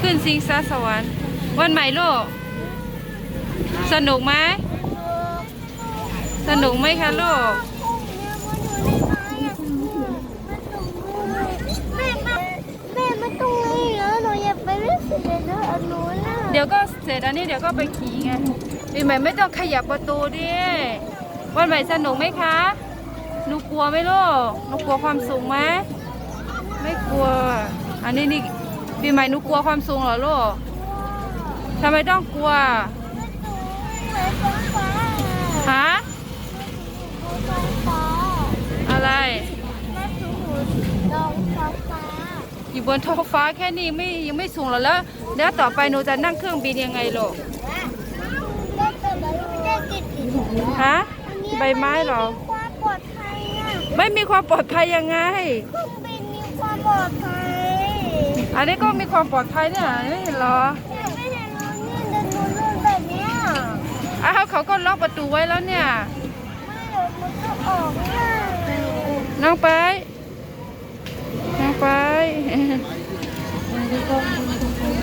ขึ้นซิงซาสวรรค์วันใหม่ลูก สนุกไหม สนุกไหมคะลูกแม่มาแม่มาตรงนี้แล้วหนูอยากไปเล่นสเก็ตเลื่อนโน่นน่ะเดี๋ยวก็เสร็จอันนี้เดี๋ยวก็ไปขี่ไงปีใหม่ไม่ต้องขยับประตูดิวันใหม่สนุกไหมคะหนูกลัวไหมลูกหนูกลัวความสูงไหม อันนี้นี่ปีใหม่หนูกลัวความสูงเหรอลูกทำไมต้องกลัวฮะอะไรอยู่บนท้องฟ้าแค่นี้ไม่ยังไม่สูงหรอกแล้ว แล้วต่อไปหนูจะนั่งเครื่องบินยังไงลูกได้แต่ใบไม่ได้กินกินฮะใบไม้เหรอความปลอดภัยอะไม่มีความปลอดภัยยังไงเครื่องบินมีความปลอดภัย อันนี้ก็มีความปลอดภัยเนี่ยไม่เห็นเหรอเนี่ยไม่เห็นเราเนี่ยเดินนู่นนู่นแบบเนี้ยอ้าวเขาก็ล็อกประตูไว้แล้วเนี่ย ไม่เดี๋ยวมันก็ออกง่ายน้องไปเ